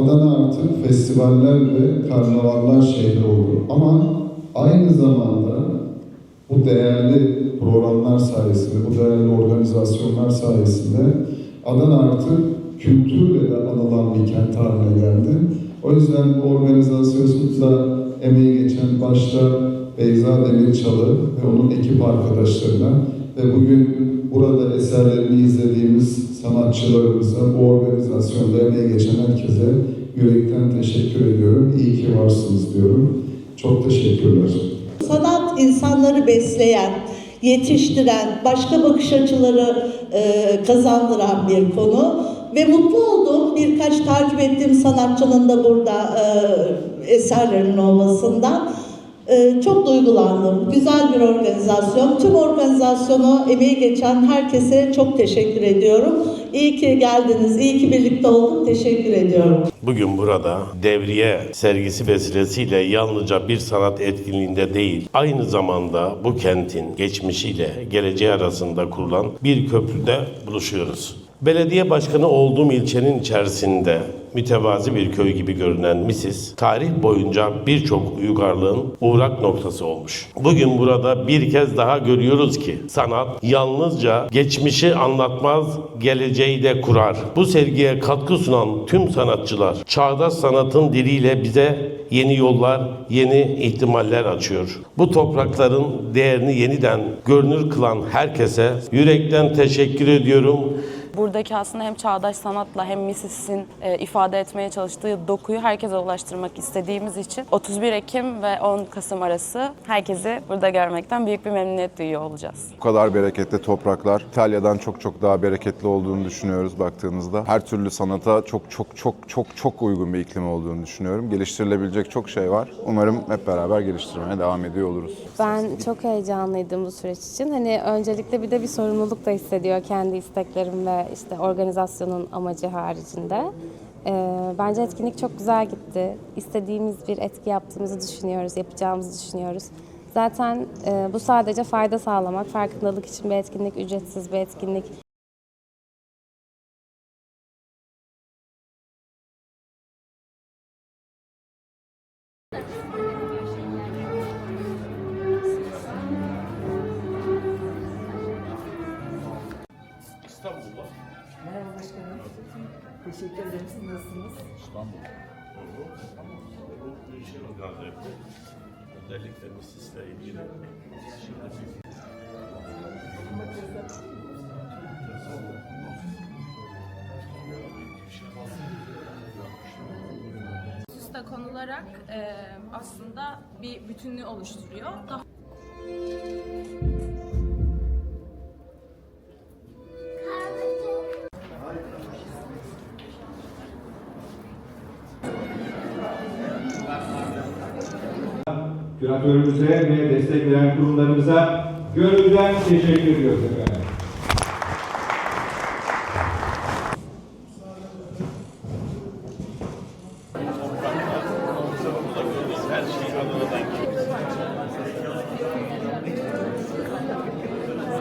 Adana artık festivaller ve karnavallar şehri oldu. Ama aynı zamanda bu değerli programlar sayesinde, bu değerli organizasyonlar sayesinde Adana artık kültürle de anılan bir kent haline geldi. O yüzden bu organizasyonda emeği geçen başta Beyza Demirçalı ve onun ekip arkadaşlarına ve bugün burada eserlerini izlediğimiz sanatçılarımıza, bu organizasyonda emeği geçen herkese yürekten teşekkür ediyorum. İyi ki varsınız diyorum. Çok teşekkürler. Sanat insanları besleyen, yetiştiren, başka bakış açıları e, kazandıran bir konu. Ve mutlu oldum birkaç takip ettiğim sanatçının da burada e, eserlerinin olmasından. E, çok duygulandım. Güzel bir organizasyon. Tüm organizasyonu emeği geçen herkese çok teşekkür ediyorum. İyi ki geldiniz, iyi ki birlikte olduk. Teşekkür ediyorum. Bugün burada devriye sergisi vesilesiyle yalnızca bir sanat etkinliğinde değil, aynı zamanda bu kentin geçmişiyle geleceği arasında kurulan bir köprüde buluşuyoruz. Belediye başkanı olduğum ilçenin içerisinde mütevazi bir köy gibi görünen Misis, tarih boyunca birçok uygarlığın uğrak noktası olmuş. Bugün burada bir kez daha görüyoruz ki sanat yalnızca geçmişi anlatmaz, geleceği de kurar. Bu sergiye katkı sunan tüm sanatçılar çağdaş sanatın diliyle bize yeni yollar, yeni ihtimaller açıyor. Bu toprakların değerini yeniden görünür kılan herkese yürekten teşekkür ediyorum. Buradaki aslında hem çağdaş sanatla hem Misis'in e, ifade etmeye çalıştığı dokuyu herkese ulaştırmak istediğimiz için 31 Ekim ve 10 Kasım arası herkesi burada görmekten büyük bir memnuniyet duyuyor olacağız. Bu kadar bereketli topraklar İtalya'dan çok çok daha bereketli olduğunu düşünüyoruz baktığınızda. Her türlü sanata çok çok çok çok çok uygun bir iklim olduğunu düşünüyorum. Geliştirilebilecek çok şey var. Umarım hep beraber geliştirmeye devam ediyor oluruz. Ben çok heyecanlıydım bu süreç için. Hani öncelikle bir de bir sorumluluk da hissediyor kendi isteklerim ve işte organizasyonun amacı haricinde. Ee, bence etkinlik çok güzel gitti. İstediğimiz bir etki yaptığımızı düşünüyoruz, yapacağımızı düşünüyoruz. Zaten e, bu sadece fayda sağlamak, farkındalık için bir etkinlik, ücretsiz bir etkinlik. İstanbul'da Merhaba başkanım. Teşekkür ederim. Siz nasılsınız? bu işin Gaziantep'te özellikle Misis'le ilgili üste konularak e, aslında bir bütünlüğü oluşturuyor. Daha küratörümüze ve destek veren kurumlarımıza gönülden teşekkür ediyoruz efendim.